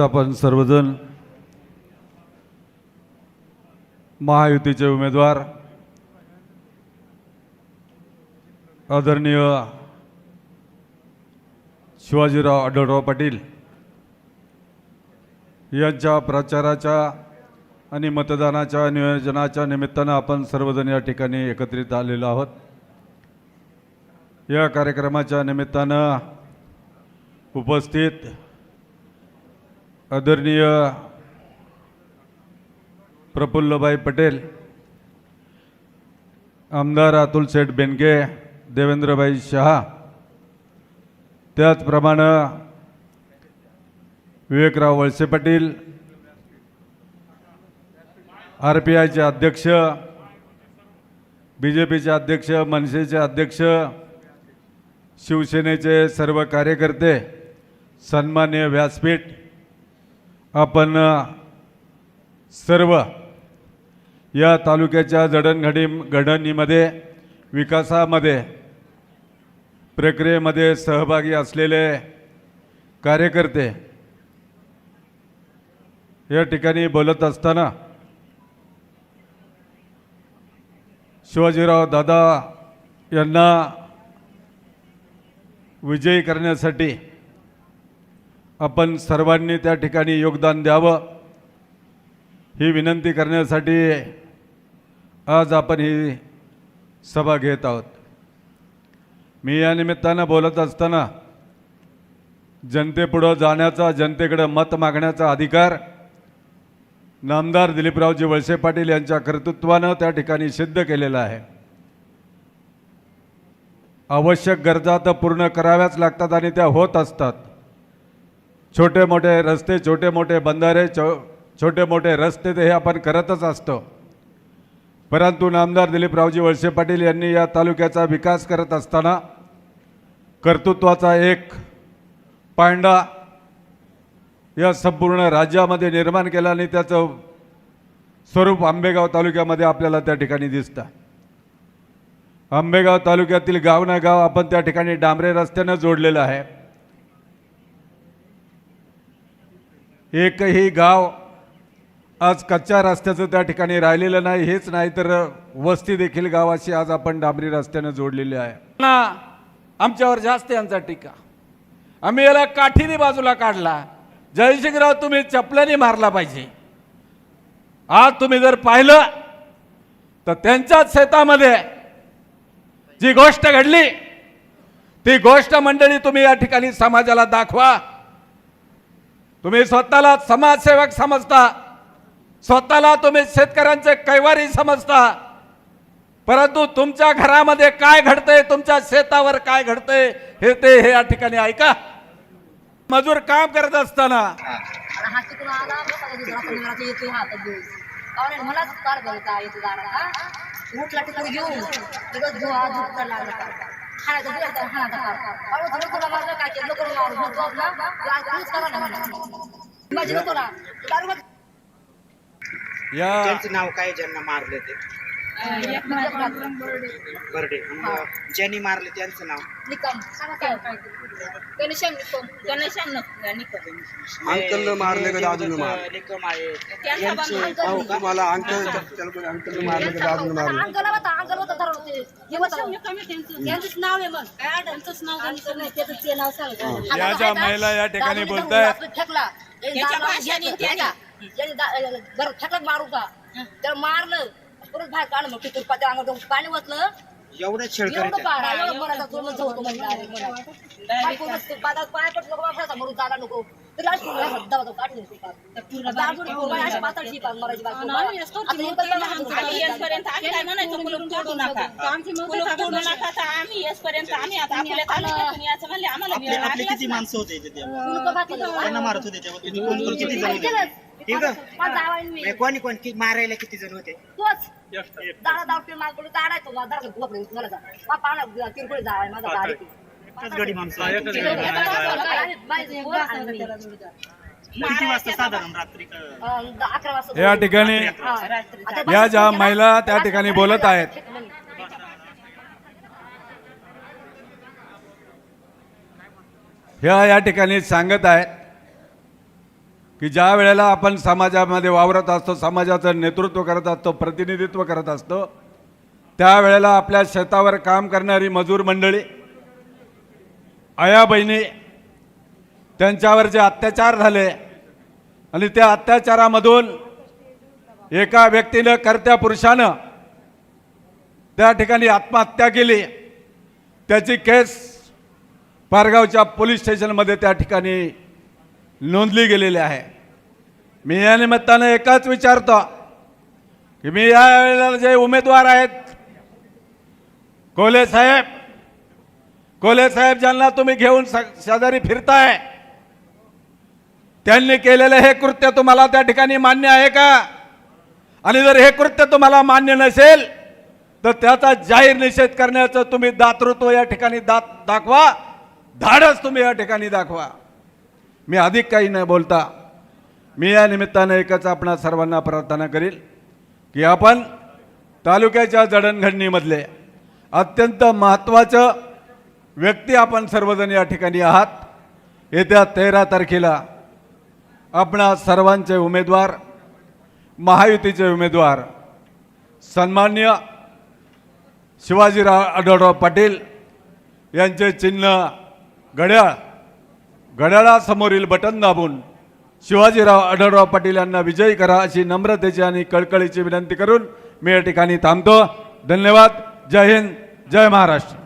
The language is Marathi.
आपण सर्वजण महायुतीचे उमेदवार आदरणीय शिवाजीराव आढळराव पाटील यांच्या प्रचाराच्या आणि मतदानाच्या नियोजनाच्या निमित्तानं आपण सर्वजण या ठिकाणी एकत्रित आलेलो आहोत. या कार्यक्रमाच्या निमित्तानं उपस्थित आदरणीय प्रफुल्लभाई पटेल आमदार अतुल शेठ बेनके देवेंद्रभाई शहा त्याचप्रमाणे विवेकराव वळसे पाटील आर पी आयचे अध्यक्ष बी जे पीचे अध्यक्ष मनसेचे अध्यक्ष शिवसेनेचे सर्व कार्यकर्ते सन्मान्य व्यासपीठ आपण सर्व या तालुक्याच्या जडणघडी घडणीमध्ये विकासामध्ये प्रक्रियेमध्ये सहभागी असलेले कार्यकर्ते या ठिकाणी बोलत असताना शिवाजीराव दादा यांना विजयी करण्यासाठी आपण सर्वांनी त्या ठिकाणी योगदान द्यावं. ही विनंती करण्यासाठी आज आपण ही सभा घेत आहोत. मी या निमित्तानं बोलत असताना जनतेपुढं जाण्याचा जनतेकडं मत मागण्याचा अधिकार नामदार दिलीपरावजी वळसे पाटील यांच्या कर्तृत्वानं त्या ठिकाणी सिद्ध केलेला आहे. आवश्यक गरजा तर पूर्ण कराव्याच लागतात आणि त्या होत असतात. छोटे मोठे रस्ते छोटे मोठे बंधारे छो छोटे मोठे रस्ते ते हे आपण करतच असतो. परंतु नामदार दिलीपरावजी वळसे पाटील यांनी या तालुक्याचा विकास करत असताना कर्तृत्वाचा एक पांडा या संपूर्ण राज्यामध्ये निर्माण केला आणि त्याचं स्वरूप आंबेगाव तालुक्यामध्ये आपल्याला त्या ठिकाणी दिसतं. आंबेगाव तालुक्यातील गाव ना गाव आपण त्या ठिकाणी डांबरे रस्त्यानं जोडलेलं आहे. एकही गाव आज कच्च्या रस्त्याचं त्या ठिकाणी राहिलेलं नाही हेच नाही तर वस्ती देखील गावाशी आज आपण डांबरी रस्त्यानं जोडलेली आहे. ना आमच्यावर जास्त यांचा टीका. आम्ही याला काठीने बाजूला काढला. जयसिंगराव तुम्ही चपल्याने मारला पाहिजे. आज तुम्ही जर पाहिलं तर त्यांच्याच शेतामध्ये जी गोष्ट घडली ती गोष्ट मंडळी तुम्ही या ठिकाणी समाजाला दाखवा. तुम्ही स्वतःला समाजसेवक समजता. स्वतःला तुम्ही शेतकऱ्यांचे कैवारी समजता. परंतु तुमच्या घरामध्ये काय घडतंय तुमच्या शेतावर काय घडतंय हे ते हे या ठिकाणी ऐका. मजूर काम करत असताना. मलाच खाण्याचं खाण्याचा मारलं काय केलं नको मारू तूच करा ना माझी नको ना दारू या त्यांचं नाव काय ज्यांना मारले ते बर्डे ज्यांनी मारले त्यांचं नाव? अंकलनं मारले का दादूनं मारले? तुम्हाला अंकल अंकलनं मारले का दादूनं मारले? या ज्या महिला या ठिकाणी बोलतायत. मारू का? त्याला मारलं. परत बाहेर काढलं मग तिथून अंगावर पाणी वाचलं एवढं एवढं करीत पारा एवढं मराठा सोडून होतो म्हणजे काय करू नसते पादात पाय पडलं का वापरायचा मरून जायला नको. तरी आज असं दवा दवा काढून अशी. आता हे आम्ही. येसपर्यंत आम्ही काय म्हणायचो? कुलूप तोडू नका. कुलूप तोडू नका. तर आम्ही येसपर्यंत आम्ही आता आपल्या तालुक्यातून यायचं म्हणले आम्हाला आपले वेळ आपले लागलाच किती. माणसं होते इथे तेव्हा? कुलूप घातलं. त्यांना मारत होते तेव्हा. किती कोण कोण किती जण आणि होते केलंच. ठीक आहे. म्हणजे कोणी कोण कि- मारायला किती जण होते? तोच. दाडा मला दाडा मला जा. किरकोळ जावाय माझा गडी माणसं या ठिकाणी हा. या ज्या महिला त्या ठिकाणी बोलत आहेत. ह्या या ठिकाणी सांगत आहेत की ज्या वेळेला आपण समाजामध्ये वावरत असतो समाजाचं नेतृत्व करत असतो प्रतिनिधित्व करत असतो त्यावेळेला आपल्या शेतावर काम करणारी मजूर मंडळी आया बहिणी त्यांच्यावर जे अत्याचार झाले आणि त्या अत्याचारामधून एका व्यक्तीनं कर्त्या पुरुषानं त्या ठिकाणी आत्महत्या केली. त्याची केस पारगावच्या पोलीस स्टेशनमध्ये त्या ठिकाणी नोंदली गेलेली आहे. मी या निमित्तानं एकच विचारतो की मी या वेळेला जे उमेदवार आहेत कोले साहेब कोले साहेब ज्यांना तुम्ही घेऊन शेजारी फिरताय त्यांनी केलेलं हे कृत्य तुम्हाला त्या ठिकाणी मान्य आहे का? आणि जर हे कृत्य तुम्हाला मान्य नसेल तर त्याचा जाहीर निषेध करण्याचं तुम्ही दातृत्व या ठिकाणी दात दाखवा. धाडस तुम्ही या ठिकाणी दाखवा. मी अधिक काही न बोलता मी या निमित्तानं एकच आपणा सर्वांना प्रार्थना करील की आपण तालुक्याच्या जडणघडणीमधले अत्यंत महत्त्वाचं व्यक्ती आपण सर्वजण या ठिकाणी आहात. येत्या तेरा तारखेला आपणा सर्वांचे उमेदवार महायुतीचे उमेदवार सन्मान्य शिवाजीराव आढळराव पाटील यांचे चिन्ह घड्याळ घड्याळासमोरील बटन दाबून शिवाजीराव आढळराव पाटील यांना विजयी करा अशी नम्रतेची आणि कळकळीची विनंती करून मी या ठिकाणी थांबतो. धन्यवाद. जय हिंद. जय महाराष्ट्र.